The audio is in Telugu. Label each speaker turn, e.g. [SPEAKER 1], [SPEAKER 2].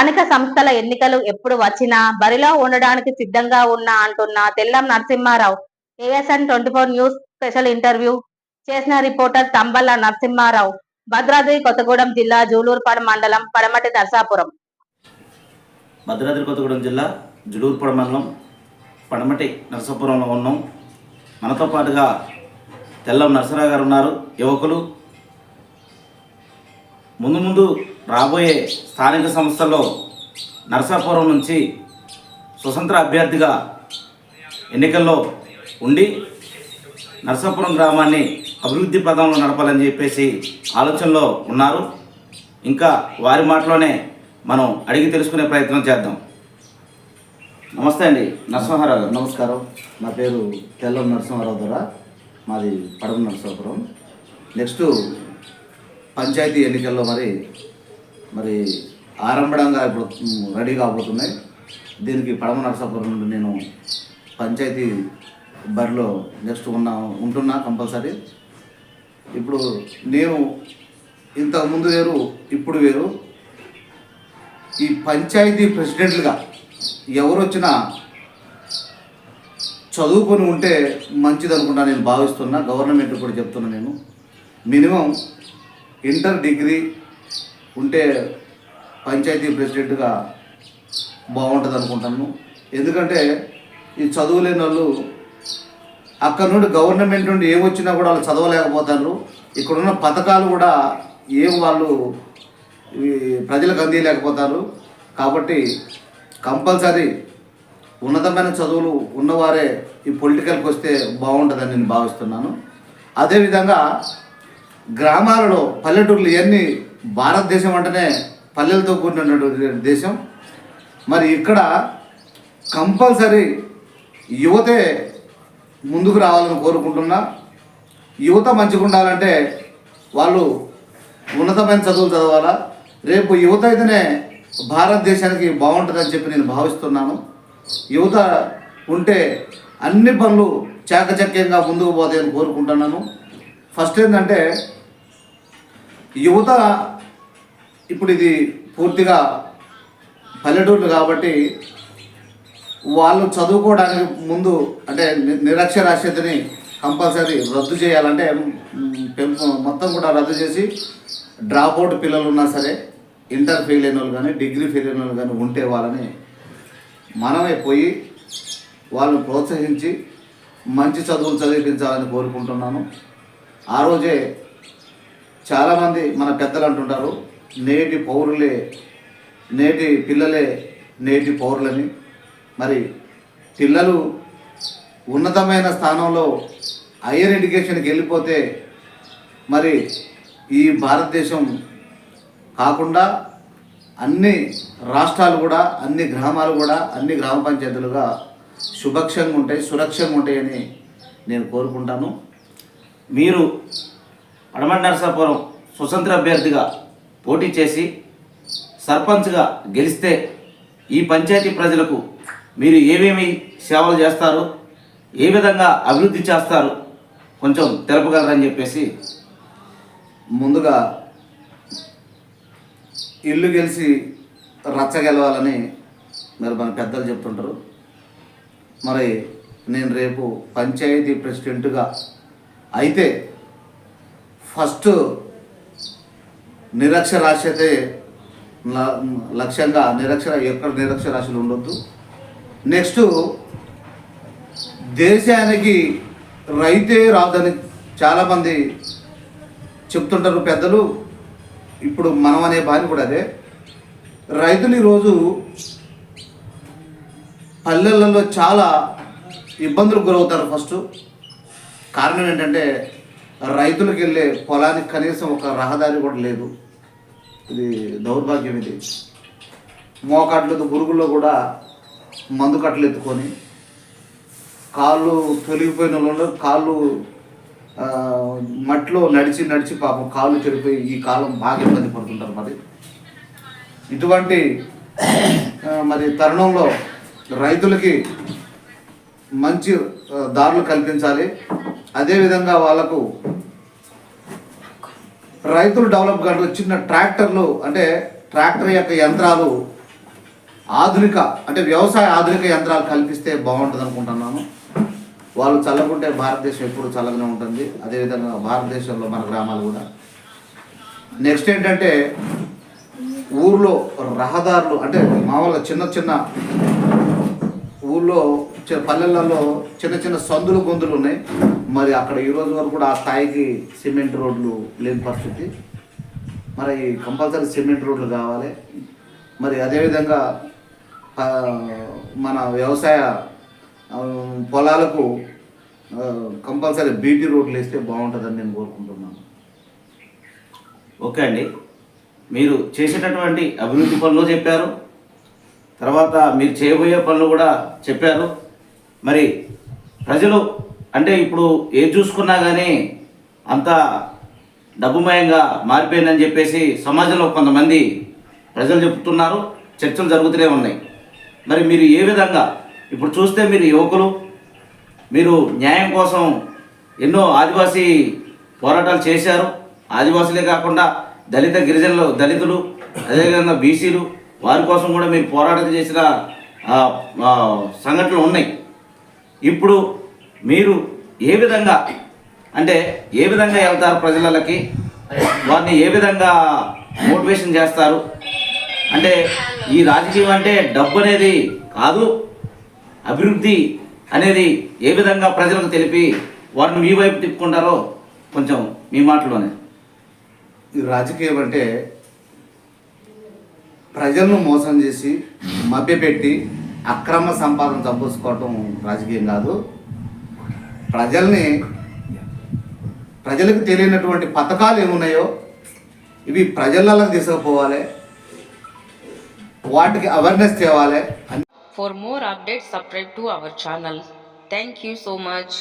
[SPEAKER 1] స్థానిక సంస్థల ఎన్నికలు ఎప్పుడు వచ్చినా బరిలో ఉండడానికి సిద్ధంగా ఉన్నా అంటున్న Tellam Narasimharao ASN twenty four news special interview చేసిన రిపోర్టర్ తంబల్ల నరసింహారావు భద్రాద్రి కొత్తగూడెం జిల్లా జూలూరుపాడు మండలం పడమటి నరసాపురం.
[SPEAKER 2] భద్రాద్రి కొత్తగూడెం జిల్లా జూలూరుపాడు మండలం పడమటి నరసాపురంలో ఉన్నాం. మనతో పాటుగా తెల్లం నరసరావు గారు ఉన్నారు. యువకులు ముందు ముందు రాబోయే స్థానిక సంస్థల్లో నరసాపురం నుంచి స్వతంత్ర అభ్యర్థిగా ఎన్నికల్లో ఉండి నరసాపురం గ్రామాన్ని అభివృద్ధి పదంలో నడపాలని చెప్పేసి ఆలోచనలో ఉన్నారు. ఇంకా వారి మాటలోనే మనం అడిగి తెలుసుకునే ప్రయత్నం చేద్దాం. నమస్తే అండి. నరసింహారావు గారు.
[SPEAKER 3] నమస్కారం. నా పేరు తెల్లం నరసింహారావు ద్వారా. మాది పడమ నరసాపురం. నెక్స్ట్ పంచాయతీ ఎన్నికల్లో మరి మరి ఆరంభంగా ఇప్పుడు రెడీ కాబోతున్నాయి. దీనికి పడమ నరసాపురం నుండి నేను పంచాయతీ బరిలో నెక్స్ట్ ఉన్నా ఉంటున్నా కంపల్సరీ. ఇప్పుడు నేను ఇంతకు ముందు వేరు ఇప్పుడు వేరు. ఈ పంచాయతీ ప్రెసిడెంట్లుగా ఎవరు వచ్చినా చదువుకొని ఉంటే మంచిది అనుకుంటా నేను భావిస్తున్నా. గవర్నమెంట్ కూడా చెప్తున్నా నేను. మినిమం ఇంటర్ డిగ్రీ ఉంటే పంచాయతీ ప్రెసిడెంట్గా బాగుంటుంది అనుకుంటాను. ఎందుకంటే ఈ చదువులేని వాళ్ళు అక్కడ నుండి గవర్నమెంట్ నుండి ఏమొచ్చినా కూడా వాళ్ళు చదవలేకపోతారు. ఇక్కడున్న పథకాలు కూడా ఏం వాళ్ళు ప్రజలకు అందియలేకపోతారు. కాబట్టి కంపల్సరీ ఉన్నతమైన చదువులు ఉన్నవారే ఈ పొలిటికల్కి వస్తే బాగుంటుందని నేను భావిస్తున్నాను. అదేవిధంగా గ్రామాలలో పల్లెటూర్లు ఇవన్నీ భారతదేశం అంటేనే పల్లెలతో కూడినటువంటి దేశం. మరి ఇక్కడ కంపల్సరీ యువతే ముందుకు రావాలని కోరుకుంటున్నా. యువత మంచిగా ఉండాలంటే వాళ్ళు ఉన్నతమైన చదువులు చదవాలా. రేపు యువత అయితేనే భారతదేశానికి బాగుంటుందని చెప్పి నేను భావిస్తున్నాను. యువత ఉంటే అన్ని పనులు చాకచక్యంగా ముందుకు పోతాయని కోరుకుంటున్నాను. ఫస్ట్ ఏంటంటే యువత ఇప్పుడు ఇది పూర్తిగా పల్లెటూర్లు కాబట్టి వాళ్ళు చదువుకోవడానికి ముందు అంటే ని- నిరక్షరాస్యతని కంపల్సరీ రద్దు చేయాలంటే పెంపు మొత్తం కూడా రద్దు చేసి డ్రాప్అవుట్ పిల్లలు ఉన్నా సరే ఇంటర్ ఫెయిల్ అయిన వాళ్ళు కానీ డిగ్రీ ఫెయిల్ అయిన వాళ్ళు కానీ ఉంటే వాళ్ళని మనమే పోయి వాళ్ళని ప్రోత్సహించి మంచి చదువులు చదివించాలని కోరుకుంటున్నాను. ఆ రోజే చాలామంది మన పెద్దలు అంటుంటారు నేటి పౌరులే నేటి పిల్లలే నేటి పౌరులని. మరి పిల్లలు ఉన్నతమైన స్థానంలో హయ్యర్ ఎడ్యుకేషన్కి వెళ్ళిపోతే మరి ఈ భారతదేశం కాకుండా అన్ని రాష్ట్రాలు కూడా అన్ని గ్రామాలు కూడా అన్ని గ్రామ పంచాయతీలుగా సుభక్షంగా ఉంటాయి సురక్షంగా ఉంటాయని నేను కోరుకుంటాను.
[SPEAKER 2] మీరు పడమటి నరసాపురం స్వతంత్ర అభ్యర్థిగా పోటీ చేసి సర్పంచ్గా గెలిస్తే ఈ పంచాయతీ ప్రజలకు మీరు ఏమేమి సేవలు చేస్తారు ఏ విధంగా అభివృద్ధి చేస్తారు కొంచెం తెలపగలరని చెప్పేసి
[SPEAKER 3] ముందుగా ఇల్లు గెలిచి రచ్చ గెలవాలని మరి మన పెద్దలు చెప్తుంటారు. మరి నేను రేపు పంచాయతీ ప్రెసిడెంట్గా అయితే ఫస్ట్ నిరక్షరాస్యతే లక్ష్యంగా నిరక్షర ఎక్కడ నిరక్షరాశులు ఉండొద్దు. నెక్స్ట్ దేశానికి రైతే రాదని చాలామంది చెప్తుంటారు పెద్దలు. ఇప్పుడు మనం అనే బాని కూడా అదే. రైతులు ఈరోజు పల్లెలలో చాలా ఇబ్బందులకు గురవుతారు ఫస్ట్. కారణం ఏంటంటే రైతులకు వెళ్ళే పొలానికి కనీసం ఒక రహదారి కూడా లేదు. ఇది దౌర్భాగ్యం ఇది మోకాట్లతో గురుగుల్లో కూడా మందు కట్టలు ఎత్తుకొని కాళ్ళు తొలిగిపోయిన వాళ్ళు కాళ్ళు మట్లో మట్టిలో నడిచి నడిచి పాపం కాళ్ళు చెడిపోయి ఈ కాలం బాగా ఇబ్బంది పడుతుంటారు మరి. ఇటువంటి మరి తరుణంలో రైతులకి మంచి దారులు కల్పించాలి. అదేవిధంగా వాళ్ళకు రైతులు డెవలప్ కాదు చిన్న ట్రాక్టర్లు అంటే ట్రాక్టర్ యొక్క యంత్రాలు ఆధునిక అంటే వ్యవసాయ ఆధునిక యంత్రాలు కల్పిస్తే బాగుంటుంది అనుకుంటున్నాను వాళ్ళు చల్లకుంటే భారతదేశం ఎప్పుడు చల్లగానే ఉంటుంది. అదేవిధంగా భారతదేశంలో మన గ్రామాలు కూడా. నెక్స్ట్ ఏంటంటే ఊర్లో రహదారులు అంటే మామూలుగా చిన్న చిన్న ఊళ్ళో పల్లెలలో చిన్న చిన్న సందులు గొంతులు ఉన్నాయి. మరి అక్కడ ఈ రోజు వరకు కూడా ఆ స్థాయికి సిమెంట్ రోడ్లు లేని పరిస్థితి. మరి కంపల్సరీ సిమెంట్ రోడ్లు కావాలి. మరి అదేవిధంగా మన వ్యవసాయ పొలాలకు కంపల్సరీ బీటీ రోడ్లు వేస్తే బాగుంటుందని నేను కోరుకుంటున్నాను.
[SPEAKER 2] ఓకే అండి. మీరు చేసేటటువంటి అభివృద్ధి పనులు చెప్పారు. తర్వాత మీరు చేయబోయే పనులు కూడా చెప్పారు. మరి ప్రజలు అంటే ఇప్పుడు ఏది చూసుకున్నా కానీ అంత డబ్బుమయంగా మారిపోయిందని చెప్పేసి సమాజంలో కొంతమంది ప్రజలు చెప్తున్నారు చర్చలు జరుగుతూనే ఉన్నాయి. మరి మీరు ఏ విధంగా ఇప్పుడు చూస్తే మీరు యువకులు మీరు న్యాయం కోసం ఎన్నో ఆదివాసీ పోరాటాలు చేశారు. ఆదివాసులే కాకుండా దళిత గిరిజనులు దళితులు అదేవిధంగా బీసీలు వారి కోసం కూడా మీరు పోరాటం చేసిన సంఘటనలు ఉన్నాయి. ఇప్పుడు మీరు ఏ విధంగా అంటే ఏ విధంగా వెళ్తారు ప్రజలకి? వారిని ఏ విధంగా మోటివేషన్ చేస్తారు? అంటే ఈ రాజకీయం అంటే డబ్బు అనేది కాదు అభివృద్ధి అనేది ఏ విధంగా ప్రజలకు తెలిపి వారిని మీ వైపు తిప్పుకుంటారో కొంచెం మీ మాటలోనే.
[SPEAKER 3] ఈ రాజకీయం అంటే ప్రజలను మోసం చేసి మభ్యపెట్టి అక్రమ సంపాదన చంపూసుకోవటం రాజకీయం కాదు. ప్రజల్ని ప్రజలకు తెలియనటువంటి పథకాలు ఏమున్నాయో ఇవి ప్రజలకు తీసుకుపోవాలి. వాటికి అవేర్నెస్ తేవాలి.
[SPEAKER 4] For more update subscribe to our channel thank you so much